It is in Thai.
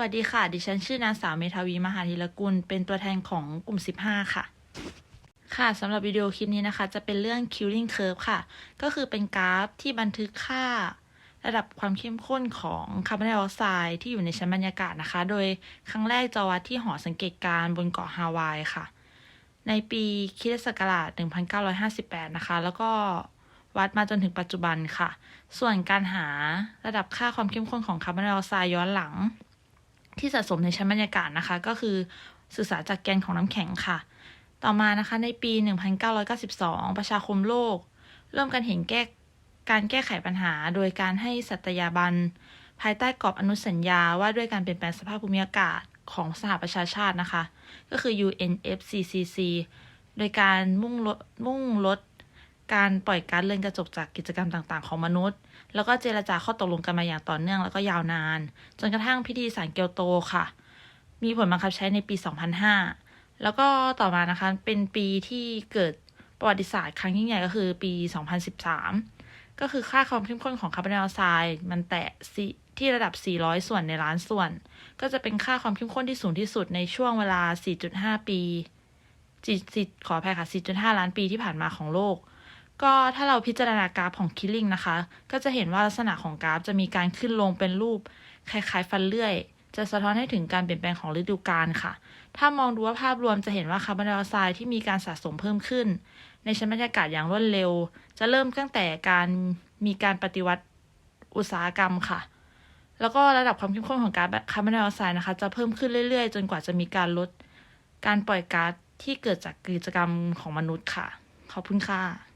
วัสดีค่ะ ดิฉันชื่อนางสาวเมทาวีมหาธีรกุล เป็นตัวแทนของกลุ่ม 15 ค่ะ ค่ะสำหรับวิดีโอคลิปนี้นะคะ จะเป็นเรื่อง Killing Curve ค่ะ ก็คือเป็นกราฟที่บันทึกค่า ระดับความเข้มข้นของคาร์บอนไดออกไซด์ที่อยู่ในชั้นบรรยากาศนะคะ โดยครั้งแรกจะวัดที่หอสังเกตการณ์บนเกาะฮาวายค่ะ ในปีคริสตศักราช 1958 นะคะ แล้วก็วัดมาจนถึงปัจจุบันค่ะ ส่วนการหาระดับค่าความเข้มข้นของคาร์บอนไดออกไซด์ย้อนหลัง ที่สะสมในชั้นบรรยากาศนะคะ ก็คือศึกษาจากแกนของน้ำแข็งค่ะ ต่อมานะคะในปี 1992 ประชาคมโลก เริ่มกันเห็นแก้การแก้ไขปัญหา โดยการให้สัตยาบัน ภายใต้กรอบอนุสัญญาว่าด้วยการเปลี่ยนแปลงสภาพภูมิอากาศของสหประชาชาตินะคะ ก็คือ UNFCCC โดยการมุ่งลดมุ่งลด การปล่อยก๊าซเรือนกระจกจากกิจกรรมต่างๆ ของมนุษย์ แล้วก็เจรจาข้อตกลงกันมาอย่างต่อเนื่องแล้วก็ยาวนาน จนกระทั่งพิธีสารเกียวโตค่ะ มีผลบังคับใช้ในปี 2005 แล้วก็ต่อมานะคะ เป็นปีที่เกิดประวัติศาสตร์ครั้งยิ่งใหญ่ก็คือปี 2013 ก็คือค่าความเข้มข้นของคาร์บอนไดออกไซด์มันแตะสิที่ระดับ 400 ส่วนในล้านส่วน ก็จะเป็นค่าความเข้มข้นที่สูงที่สุดในช่วงเวลา 4.5 ปีจิจิขออภัยค่ะ 4.5 ล้านปีที่ผ่านมาของโลก ก็ถ้าเราพิจารณากราฟของคิลลิงนะคะ ก็จะเห็นว่าลักษณะของกราฟจะมีการขึ้นลงเป็นรูปคล้ายๆ ฟันเลื่อย จะสะท้อนให้ถึงการเปลี่ยนแปลงของฤดูกาลค่ะ ถ้ามองดูว่าภาพรวมจะเห็นว่าคาร์บอนไดออกไซด์ที่มีการสะสมเพิ่มขึ้น ในชั้นบรรยากาศอย่างรวดเร็ว จะเริ่มตั้งแต่การมีการปฏิวัติอุตสาหกรรมค่ะ แล้วก็ระดับความเข้มข้นของก๊าซคาร์บอนไดออกไซด์นะคะ จะเพิ่มขึ้นเรื่อยๆ จนกว่าจะมีการลดการปล่อยก๊าซที่เกิดจากกิจกรรมของมนุษย์ค่ะ ขอบคุณค่ะ